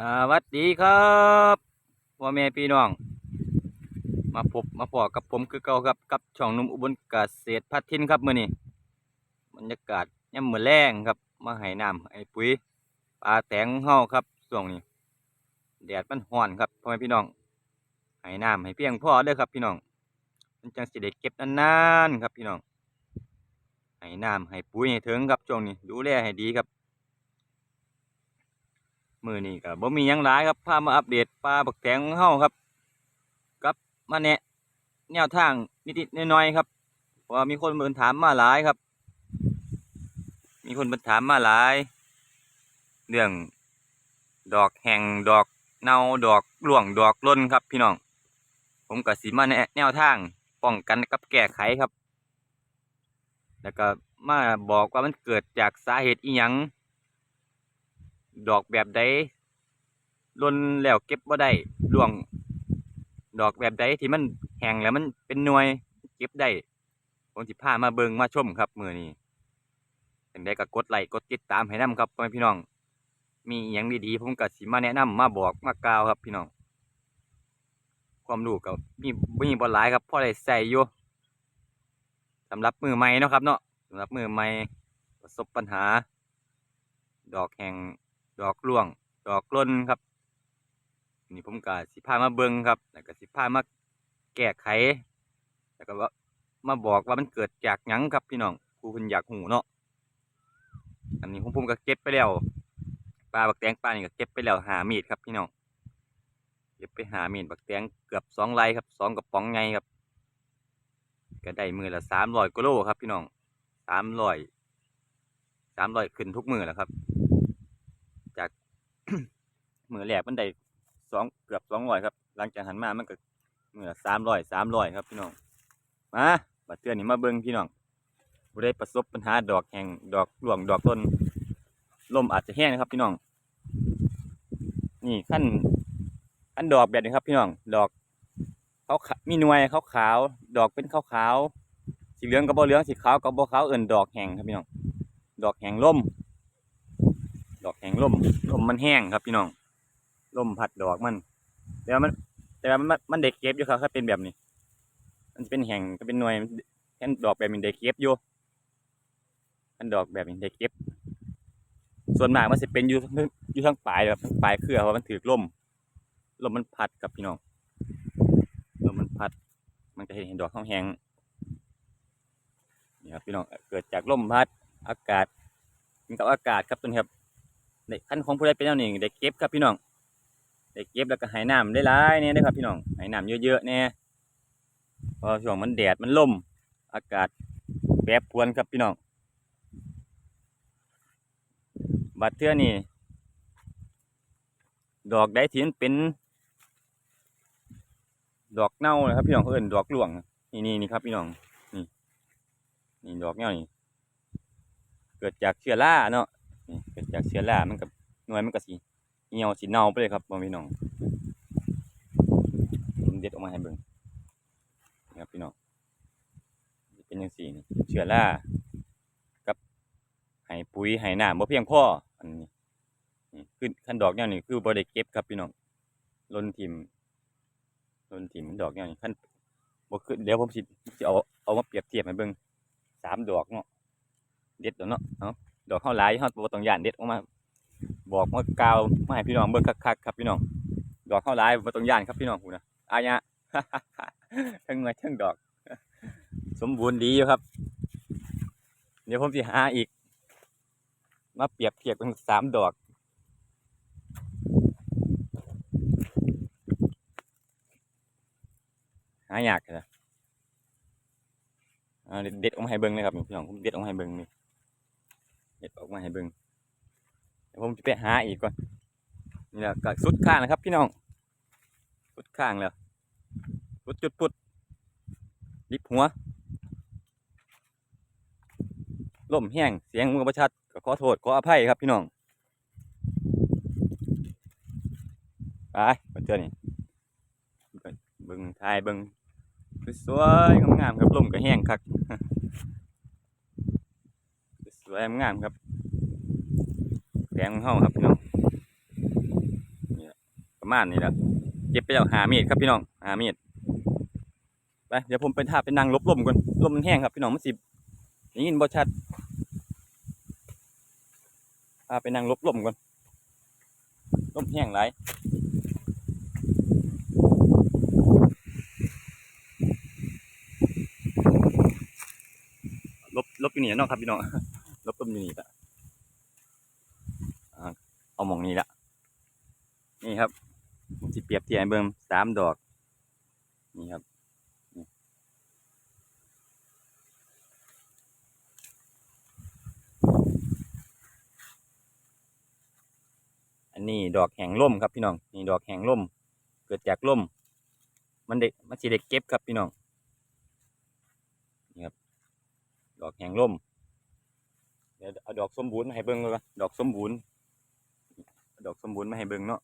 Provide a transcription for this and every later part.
สวัสดีครับพ่อแม่พี่น้อง มาพบมาพอกับผมคือเก่าครับกับช่องนุ่มอุบลเกษตรพัทินครับมื้อนี้บรรยากาศย่ำมื้อแรงครับ มาให้น้ำให้ปุ๋ยปลาแตงของเฮาครับช่วงนี้แดดมันร้อนครับพ่อแม่พี่น้องให้น้ำให้เพียงพอเด้อครับพี่น้องมันจังสิได้เก็บนานๆครับพี่น้องให้น้ำให้ปุ๋ยให้ถึงครับช่วงนี้ ดูแลให้ดีครับ มือนี้ก็บ่มียังหลายครับพามาอัปเดตปลาบักแตงของเฮาครับกับมาแนะแนวทางนิดๆน้อยๆครับเพราะว่ามีคนเบิ่นถามมาหลายครับ มีคนเบิ่นถามมาหลาย เรื่องดอกแห่งดอกเนาดอกหลวงดอกล้นครับพี่น้อง ผมก็สิมาแนะแนวทางป้องกันกับแก้ไขครับ แล้วก็มาบอกว่ามันเกิดจากสาเหตุอีหยัง ดอกแบบใดล่นแล้วเก็บบ่ได้ร่วง ดอกแบบใดที่มันแห้งแล้วมันเป็นหน่วย เก็บได้ผมสิพามาเบิงมาชมครับมือนี้จังได้ก็กดไลค์กดติดตามให้นํครับพ่อแม่พี่น้อง มีอิหยังดีๆผมก็สิมาแนะนำมาบอกมากล่าวครับพี่น้อง ความรู้ก็มีมีบ่หลายครับพอได้ใส่อยู่สำหรับมือใหม่เนาะครับเนาะสำหรับมือใหม่ประสบปัญหา ดอกแห้ง ดอกร่วง ดอกล้นครับ นี่ผมก็สิพามาเบิ่งครับแล้วก็สิพามาแก้ไขแล้วก็ว่ามาบอกว่ามันเกิดจากหยังครับพี่น้องผู้เพิ่นอยากหูเนาะอันนี้ผมผมก็เก็บไปแล้วปลาบักแตงปลานี่ก็เก็บไปแล้วหามีดครับพี่น้องเก็บไปหามีดบักแตงเกือบสองไร่ครับสองกระป๋องไงครับก็ได้มือละสามร้อยกิโลครับพี่น้องสามร้อยสามร้อยขึ้นทุกมือแล้วครับ มือแรกมันได้สองเกือบสองร้อยครับ หลังจากหันมามันก็มือสามร้อยสามร้อยครับพี่น้องมาบัดเตือนนี่มาเบิ้งพี่น้องบ่ได้ประสบปัญหาดอกแห้งดอกหลวงดอกต้นลมอาจจะแห้งนะครับ พี่น้อง นี่ขั้นขั้นดอกแบบนี้ครับ พี่น้อง ดอกเขาขมีหน่วยเขาขาวดอกเป็นขาวขาวสีเหลืองกับบ่เหลืองสีขาวกับบ่ขาวเอิ่นดอกแห้งครับพี่น้อง ดอกแห้งล่ม งล่มลมมันแห้งครับพี่น้องลมพัดดอกมันแต่ว่ามัน แต่ว่ามันมันเด็กเก็บอยู่ครับถ้าเป็นแบบนี้ มันจะเป็นแห้งก็เป็นหน่วยแค่ดอกแบบนี้เด็กเก็บอยู่อันดอกแบบนี้เด็กเก็บ ส่วนมากมันจะเป็นอยู่ทางอยู่ทั้งปลายแบบทั้งปลายเครือเพราะมันถือลมลมมันพัดครับพี่น้องลมมันพัด มันจะเห็นเห็นดอกข้างแห้งนี่ครับพี่น้องเกิดจากลมพัดอากาศกินกับอากาศครับตัวนี้ครับ ในขั้นของผู้ใดเป็นแนวนี้ได้เก็บครับพี่น้องได้เก็บแล้วก็หายน้ำได้หลายเนี่ยนะครับพี่น้องหายน้ำเยอะๆเนี่ยพอช่วงมันแดดมันลมอากาศแปรปรวนครับพี่น้องบัดเทื่อนี่ดอกใดที่มันเป็น ดอกเน่านะครับพี่น้องเขาเอิ้นดอกหลวงนี่นี่นี่ครับพี่น้องนี่นี่ดอกเน่านี่เกิดจากเชื้อราเนาะ นี่เกิดจากเชื้อรามันกับหน่วยมันก็สีเหี่ยวสีเน่าไปเลยครับพี่น้องผมเด็ดออกมาให้เบิ่งนี่ครับพี่น้องเป็นยังสี่นี่เชื้อรากับให้ปุ๋ยให้น้ำบ่เพียงพออันนี้นี่คือขั้นดอกแนวนี้คือบ่ได้เก็บครับพี่น้องล้นทิมล้นทิมดอกแนวนี้ขั้นบ่คือเดี๋ยวผมสิสิเอาเอามาเปรียบเทียบให้เบิ่งสามดอกเนาะเด็ดแล้วเนาะเอาะ ดอกข้าวหลายเฮาบ่ต้องย่านเด็ดออกมา บอกมากาวมาให้พี่น้องเบิ่งคักๆครับพี่น้อง ดอกข้าวหลายบ่ต้องย่านครับพี่น้องพูนะอายะทั้งหน่วยทั้งดอก สมบูรณ์ดีอยู่ครับ เดี๋ยวผมสิหาอีก มาเปรียบเทียบกันสามดอกหายากเลยเด็ดออกมาให้เบิ่งเลยครับพี่น้องผมเด็ดออกมาให้เบิ่งนี่ เห็ดออกมาให้เบิ่งเดี๋ยวผมจะไปหาอีกก่อนนี่แหละก็สุดข้างนะครับ พี่น้องสุดข้างแล้วสุดจุดปุดลิบหัวล่มแห้งเสียงมือประชัดก็ขอโทษขออภัยครับพี่น้องไปมาเจอนี่เบิ่งทายเบิ่งสวยๆงามๆครับลมก็แห้งคัก วยงามครับแดงของเฮาครับพี่น้องนี่ประมาณนี้แหละเก็บไปแล้วหาเมตรครับพี่น้องหาเมตรไปเดี๋ยวผมไปท่าไปนั่งลบลมก่อนลมมันแห้งครับพี่น้องมันสิได้ยินบ่ชัดพาไปนั่งลบลมก่อนลมแห้งหลลบลบอยู่นี่เนาะครับพี่น้อง ลบลมอยู่นี่ละเอาหมองนี้ละนี่ครับผมสิเปรียบเทียบให้เบิ่งสามดอก นี่ครับอันนี้ดอกแห่งล่มครับพี่น้องนี่ดอกแห่งล่ม เกิดจากล่ม มันเด็กมันสิเด็กเก็บครับพี่น้องนี่ครับดอกแห่งล่ม เดี๋ยวเอาดอกสมบูรณ์มาให้เบิ่งเลยดอกสมบูรณ์ดอกสมบูรณ์มาให้เบิ่งเนาะ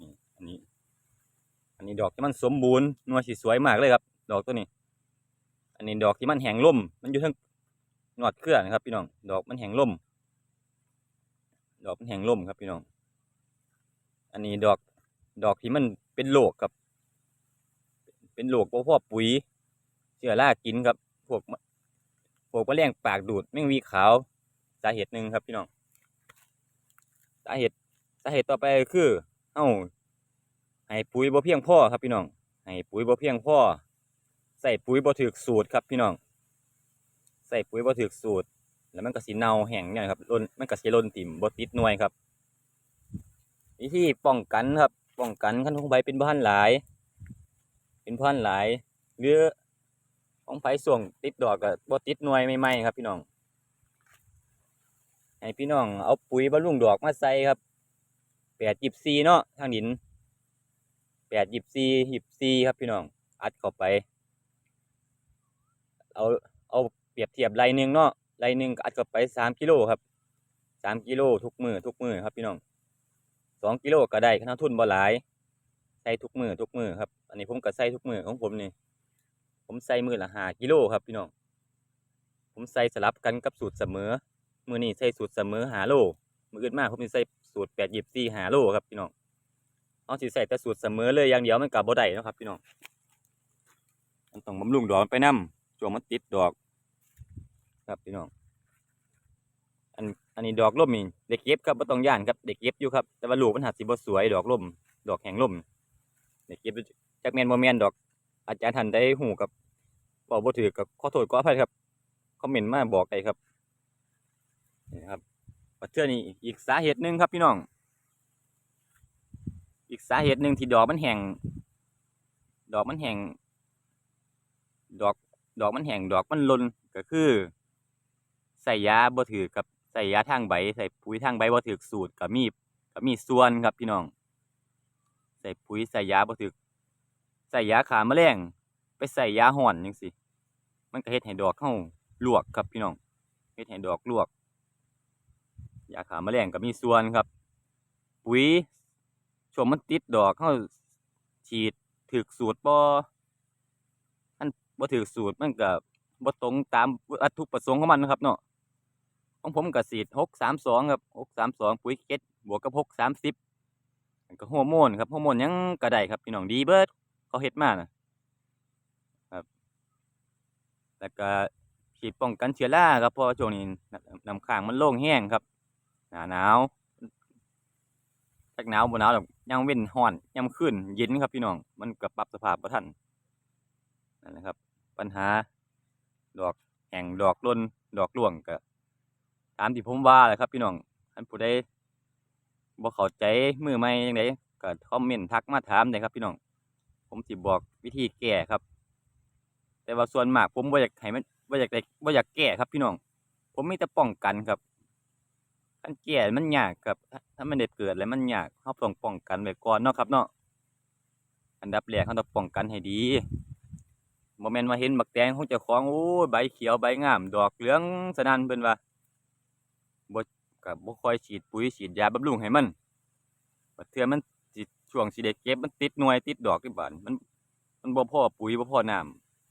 นี่อันนี้ อันนี้ดอกที่มันสมบูรณ์นวลสีสวยมากเลยครับ ดอกตัวนี้ อันนี้ดอกที่มันแห้งล่มมันอยู่ทั้งหนอดเครือนะครับ พี่น้อง ดอกมันแห้งล่ม ดอกมันแห้งล่มครับพี่น้อง อันนี้ดอกดอกที่มันเป็นโรคครับ เป็นโรคเพราะพวกปุ๋ยเชื้อรากินครับ พวก มะพวกแมลงปากดูดแมงวีขาวสาเหตุหนึ่งครับพี่น้องสาเหตุสาเหตุต่อไปคือเอ้าให้ปุ๋ยบ่เพียงพ่อครับพี่น้องให้ปุ๋ยบ่เพียงพ่อใส่ปุ๋ยบ่ถูกสูตรครับพี่น้องใส่ปุ๋ยบ่ถูกสูตร แล้วมันก็สิเน่าแห้งเนี่ยครับล้นมันก็สิล้นติ่มบ่ติดหน่วยครับวิธีป้องกันครับป้องกันคันของใบเป็นบ้านหลาย เป็นบ้านหลายหรือ ของไผส่วงติดดอกก็บ่ติดหน่วยใหม่ๆครับ พี่น้องให้พี่น้องเอาปุ๋ยบำรุงดอกมาใส่ครับแปดยิบซีเนาะทางดินแปดยิบซียิบซีครับพี่น้องอัดเข้าไป เอาเอาเปรียบเทียบไรหนึ่งเนาะไรหนึ่งอัดเข้าไปสามกิโลครับสามกิโลทุกมือทุกมือครับพี่น้องสองกิโลก็ได้ขนาดทุนบ่หลายใส่ทุกมือทุกมือครับ อันนี้ผมก็ใส่ทุกมือของผมนี่ ผมใส่มือละหากิโลครับพี่น้อง ผมใส่สลับกันกับสูตรเสมอ มือนี้ใส่สูตรเสมอหาโล มืออื่นมากผมจะใส่สูตรแปดหยิบสี่หาโลครับพี่น้องเอาสิใส่แต่สูตรเสมอเลยอย่างเดียวมันกับบ่ได้นะครับ พี่น้องมันต้องบำรุงดอกไปนํช่วงมันติดดอก ครับพี่น้องอันอันนี้ดอกร่มนี่เด็กเก็บครับบ่ต้องย่านครับเด็กเก็บอยู่ครับแต่ว่าลูกมันหัดสิบ่สวย ดอกร่มดอกแห้งร่มเด็กเก็บจักแมนบ่แมนดอก อาจารย์ท่านได้หูกับบอกบ่ถือกับขอโทษขออภัยครับคอมเมนต์มาบอกได้ครับนี่ครับปัจจัยนี้อีกสาเหตุหนึ่งครับพี่น้อง อีกสาเหตุหนึ่งที่ดอกมันแห้งดอกมันแห้งดอกดอกมันแห้งดอกมันลนก็คือใส่ยาบ่ถือกับใส่ยาทางใบ ใส่ปุ๋ยทางใบบ่ถือสูตรกับมีกับมีส่วนครับพี่น้อง ใส่ปุ๋ยใส่ยาบ่ถือ ใส่ยาขาแมลงไปใส่ยาห่อนจังซี่มันก็เฮ็ดให้ดอกเฮาลวกครับพี่น้องเฮ็ดให้ดอกลวกยาขาแมลงก็มีส่วนครับ ปุ๋ยช่วงมันติดดอกเข้าฉีดถึกสูตรบ่อันบ่ถึกสูตรมันก็บ่ตรงตามวัตถุประสงค์ของมันนะครับเนาะของผมก็ฉีดหกสามสองครับหกสามสองปุ๋ยเก็ดบวกกับหกสามสิบก็ฮอร์โมนครับฮอร์โมนยังก็ไดครับพี่น้องดีเบิด เขาเฮ็ดมานะครับ แล้วก็ฉีดป้องกันเชื้อราครับเพราะช่วงนี้น้ำค้างมันโล่งแห้งครับ หนาหนาวจักหนาวบ่หนาวดอกยังเว้นร้อนยามคืนเย็นครับพี่น้อง มันก็ปรับสภาพบ่ทันนั่นแหละครับ ปัญหาดอกแห้งดอกล่นดอกร่วงก็ตามที่ผมว่าแหละครับ พี่น้องคันผู้ใดบ่เข้าใจมือใหม่จังไดก็คอมเมนต์ทักมาถามได้ครับพี่น้อง ผมสิบอกวิธีแก้ครับ แต่ว่าส่วนมากผมบ่อยากให้มันบ่อยากได้บ่อยากแก้ครับพี่น้อง ผมมีแต่ป้องกันครับคันแก่มันยากครับ ถ้ามันได้เกิดแล้วมันยากเราต้องป้องกันไว้ก่อนเนาะครับเนาะอันดับแรกเราต้องป้องกันให้ดีบ่แม่นว่าเห็นบักแตงของเจ้าของโอ้ใบเขียวใบงาม ดอกเหลืองสนั่นเพิ่นว่าบ่ก็บ่ค่อยฉีดปุ๋ยฉีดยาบำรุงให้มันบัดเทื่อมัน ช่วงสิได้เก็บมันติดหน่วยติดดอกที่บานมัน มันบ่พ่อปุ๋ยบ่พ่อน้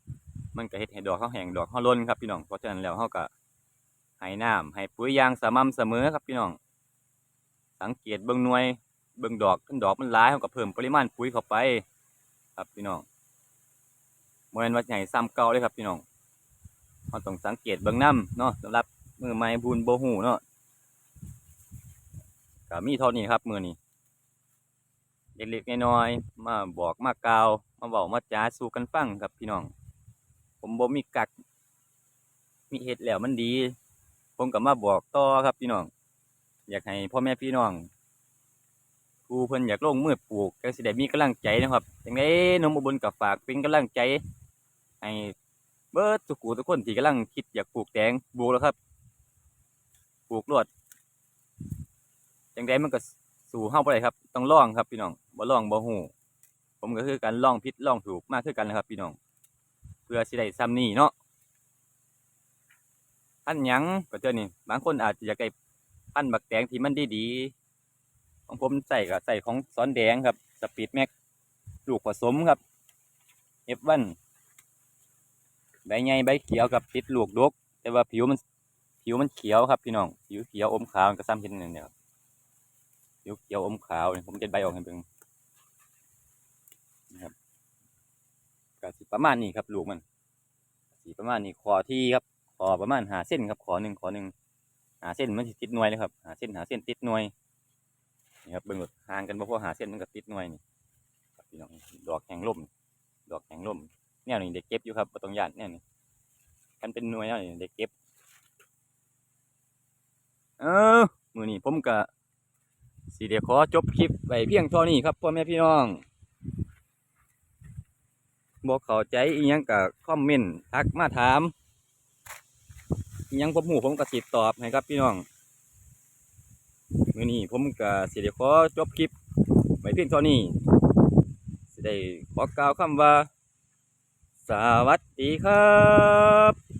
ำมันก็เฮ็ดให้ดอกเฮาแห้งดอกเฮาล่นครับพี่น้องเพราะฉะนั้นแล้วเฮาก็ให้น้ำให้ปุ๋ยยางสม่ำเสมอครับพี่น้อง สังเกตเบิ่งหน่วยเบิ่งดอกขึ้นดอกมันหลายเขาก็เพิ่มปริมาณปุ๋ยเข้าไป ครับพี่น้องบ่แม่นว่าใหญ่ซ้ำเก่าเลยครับพี่น้องเราต้องสังเกตเบิ่งนํเนาะสำหรับมือใหม่บุญบ่ฮู้เนาะก็มีเท่านี้ครับมือนี้ เล็กๆน้อยๆมาบอกมากล่าวมาเว้ามาจ้าสู่กันฟังครับพี่น้อง ผมบ่มีกัก มีเฮ็ดแล้วมันดี ผมก็มาบอกต่อครับพี่น้อง อยากให้พ่อแม่พี่น้องผู้เพิ่นอยากลงมือปลูกก็สิได้มีกำลังใจนะครับจังไดหนมอุบลก็ฝากเป็นกำลังใจให้เบิดทุกูทุกคนที่กำลังคิดอยากปลูกแตงปลูกแล้วครับ ปลูกรวดจังไดมันก็ สู่เฮาบ่ได้ครับ ต้องลองครับพี่น้องบ่ลองบ่ฮู้ผมก็คือการลองผิดลองถูกมากคือกันนะครับ พี่น้อง เพื่อสิได้ซ้ำนี้เนาะพันหยังก็เท่านี้บางคนอาจจะอยากได้พันบักแตงที่มันดีๆของผมใส่ก็ใส่ของซ้อนแดงครับสปีดแม็กลูกผสมครับเอฟวันใบใหญ่ใบเขียวกับติดลูกดก แต่ว่าผิวมันผิวมันเขียวครับพี่น้องผิวเขียวอมขาวก็ซ้ำเห็นนั่นเนี่ยครับ ผิวเขียวอมขาวเนี่ยผมจะใบออกให้เบิ่งนะครับกสิประมาณนี้ครับลูกมัน สีประมาณนี้คอที่ครับคอประมาณหาเส้นครับคอหนึ่งคอหนึ่งหาเส้นมันสิติดหน่วยเลยครับหาเส้นหาเส้นติดหน่วยนี่ครับเบิ่งหมดห่างกันบ่พอหาเส้นมันก็ติดหน่วยนี่ครับพี่น้องดอกแข็งล่มดอกแข็งล่มแนวนี้เด็กเก็บอยู่ครับต้องย่านแนวนี้กันเป็นหน่วยแนวนี้เด็กเก็บ เออมือนี้ผมก็ สิได้ขอจบคลิปไว้เพียงเท่านี้ครับพ่อแม่พี่น้องบ่เข้าใจอียังก็คอมเมนต์ทักมาถามอียังผมฮู้ผมก็สิตอบให้ครับพี่น้องมื้อนี้ผมก็สิได้ขอจบคลิปไว้เพียงเท่านี้สิได้ขอกล่าวคำว่า สวัสดีครับ